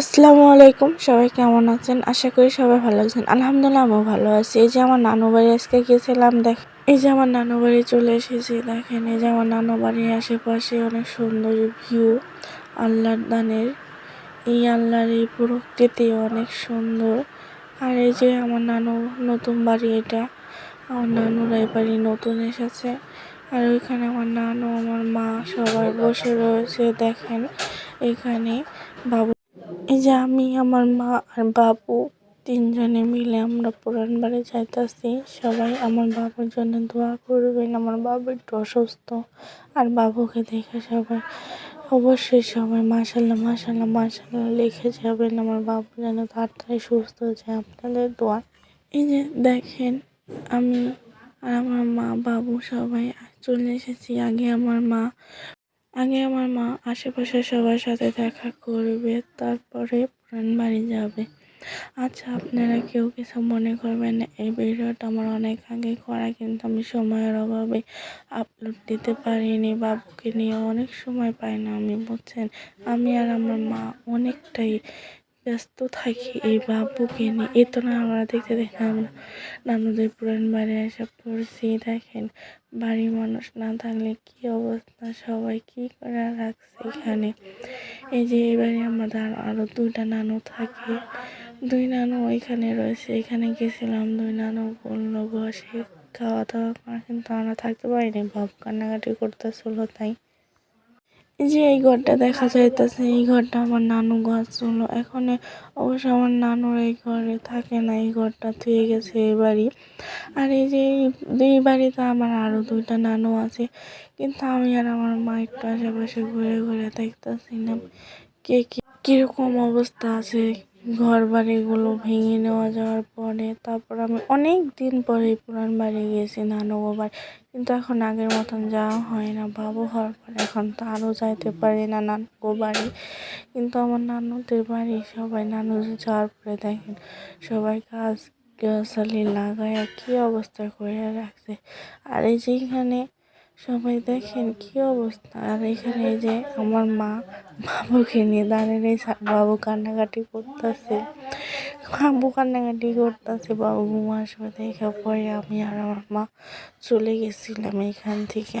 আসসালামু আলাইকুম, সবাই কেমন আছেন? আশা করি সবাই ভালো আছেন। আলহামদুলিল্লাহ আমিও ভালো আছি। এই যে আমার নানু বাড়ি আজকে গিয়েছিলাম দেখ এই যে আমার নানু বাড়ি চলে এসেছি, দেখেন এই যে আমার নানু বাড়ির আশেপাশে অনেক সুন্দর ভিউ আল্লাহর দানের। এই আল্লাহর এই প্রকৃতি অনেক সুন্দর। আর এই যে আমার নানু নতুন বাড়ি এটা, আমার নানুর এই বাড়ি নতুন এসেছে। আর ওইখানে আমার নানু, আমার মা সবাই বসে রয়েছে, দেখেন এখানে বাবু এই যে আমি, আমার মা আর বাবু তিনজনে মিলে আমরা পুরান বাড়ি যাইতাছি। সবাই আমার বাবুর জন্য দোয়া করবেন। আমার বাবু একটু অসুস্থ। আর বাবুকে দেখে সবাই, অবশ্যই সবাই মাসাল্লাহ মাসাল্লাহ মাসাল্লাহ লিখে যাবেন। আমার বাবু যেন তাড়াতাড়ি সুস্থ হয়ে যায়। আপনাদের দোয়া। এই যে দেখেন, আমি আর আমার মা, বাবু সবাই চলে এসেছি। আগে আমার মা আগে আমার মা আশেপাশে সবার সাথে দেখা করবে, তারপরে পুরান বাড়ি যাবে। আচ্ছা আপনারা কেউ কিছু মনে করবেন না, এই ভিডিওটা আমার অনেক আগে করা, কিন্তু আমি সময়ের অভাবে আপলোড দিতে পারিনি, বাবুকে নিয়ে অনেক সময় পাই না, আমি বুঝছেন। আমি আর আমার মা অনেকটাই ব্যস্ত থাকি, এই বাবুকে নিয়ে। এ তো না, আমরা দেখতে দেখতে আমরা নানুদের পুরান বাড়ি এসে পড়ছি, দেখেন। বাড়ির মানুষ না থাকলে কি অবস্থা? সবাই কি করে রাখছে এখানে? এই যে এবারে আমাদের আরও দুইটা নানু থাকে। দুই নানু ওইখানে রয়েছে। এখানে গেছিলাম, দুই নানু বলল বসে খাওয়া দাওয়া করা কিন্তু আমরা থাকতে পারিনি। বাবু কান্নাকাটি করতে করতেছিল, তাই যে এই ঘরটা দেখা যাইতেছে, এই ঘরটা আমার নানু ঘর ছিল। এখন অবশ্য আমার নানুর এই ঘরে থাকে না, এই ঘরটা থুয়ে গেছে এই বাড়ি। আর এই যে এই বাড়িতে আমার আরও দুইটা নানু আছে, কিন্তু আমি আর আমার মা একটু আশেপাশে ঘুরে ঘুরে দেখতেছি না কে কীরকম অবস্থা আছে। ঘর বাড়িগুলো ভেঙে নেওয়া যাওয়ার পরে তারপর আমি অনেক দিন পরে পুরান বাড়ি গিয়েছি নানু বাড়ি। কিন্তু এখন আগের মতন যাওয়া হয় না, বাবু হওয়ার পর এখন তো আরও যাইতে পারি না নানু বাড়ি। কিন্তু আমার নানুদের বাড়ি সবাই নানু যাওয়ার পরে দেখেন সবাই গাছ গাছালি লাগায় কী অবস্থা করে রাখছে। আর এই যে এখানে সবাই দেখেন কি অবস্থা। আর এখানে যে আমার মা, বাবুকে নিয়ে দাঁড়িয়ে বাবু কান্নাকাটি করতেছে। বাবু কান্নাকাটি করতেছে। বাবু ঘুম আসবে দেখে পরে আমি আর আমার মা চলে গেছিলাম এখান থেকে।